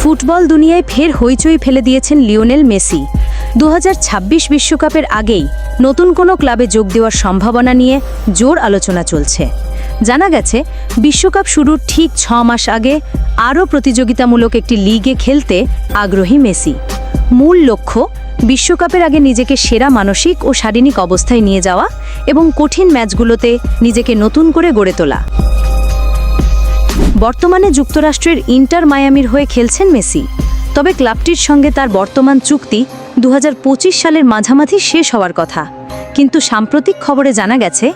Football দুনিয়ায় ফের হইচই ফেলে দিয়েছেন লিওনেল মেসি। দু বিশ্বকাপের আগেই নতুন কোনো ক্লাবে যোগ দেওয়ার সম্ভাবনা নিয়ে জোর আলোচনা চলছে। জানা গেছে, বিশ্বকাপ শুরুর ঠিক ছ মাস আগে আরও প্রতিযোগিতামূলক একটি লিগে খেলতে আগ্রহী মেসি। মূল লক্ষ্য, বিশ্বকাপের আগে নিজেকে সেরা মানসিক ও শারীরিক অবস্থায় নিয়ে যাওয়া এবং কঠিন ম্যাচগুলোতে নিজেকে নতুন করে গড়ে তোলা। বর্তমানে যুক্তরাষ্ট্রের ইন্টার মায়ামির হয়ে খেলছেন মেসি। তবে ক্লাবটির সঙ্গে তার বর্তমান চুক্তি দু হাজার পঁচিশ সালের মাঝামাঝি শেষ হওয়ার কথা। কিন্তু সাম্প্রতিক খবরে জানা গেছে,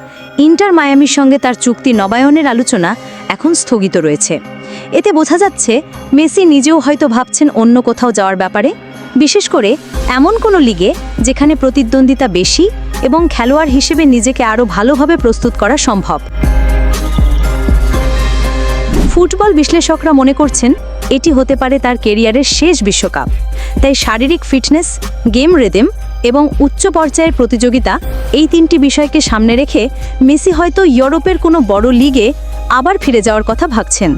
ইন্টার মায়ামির সঙ্গে তার চুক্তি নবায়নের আলোচনা এখন স্থগিত রয়েছে। এতে বোঝা যাচ্ছে, মেসি নিজেও হয়তো ভাবছেন অন্য কোথাও যাওয়ার ব্যাপারে। বিশেষ করে এমন কোনো লিগে যেখানে প্রতিদ্বন্দ্বিতা বেশি এবং খেলোয়াড় হিসেবে নিজেকে আরও ভালোভাবে প্রস্তুত করা সম্ভব। ফুটবল বিশ্লেষকরা মনে করছেন এটি হতে পারে তার কেরিয়ারের শেষ বিশ্বকাপ। তাই শারীরিক ফিটনেস, গেম রেদেম এবং উচ্চ পর্যায়ের প্রতিযোগিতা এই তিনটি বিষয়কে সামনে রেখে মেসি হয়তো ইউরোপের কোনো বড় লিগে আবার ফিরে যাওয়ার কথা ভাবছেন।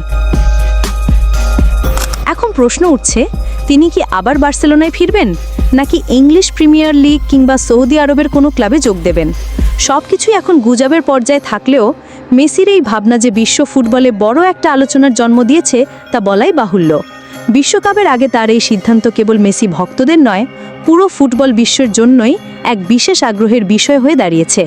প্রশ্ন উঠছে, তিনি কি আবার বার্সেলোনায় ফিরবেন? নাকি ইংলিশ প্রিমিয়ার লিগ কিংবা সৌদি আরবের কোনো ক্লাবে যোগ দেবেন? সব কিছুই এখন গুজবের পর্যায়ে থাকলেও মেসির এই ভাবনা যে বিশ্ব ফুটবলে বড় একটা আলোচনার জন্ম দিয়েছে, তা বলাই বাহুল্য। বিশ্বকাপের আগে তার এই সিদ্ধান্ত কেবল মেসি ভক্তদের নয়, পুরো ফুটবল বিশ্বের জন্যই এক বিশেষ আগ্রহের বিষয় হয়ে দাঁড়িয়েছে।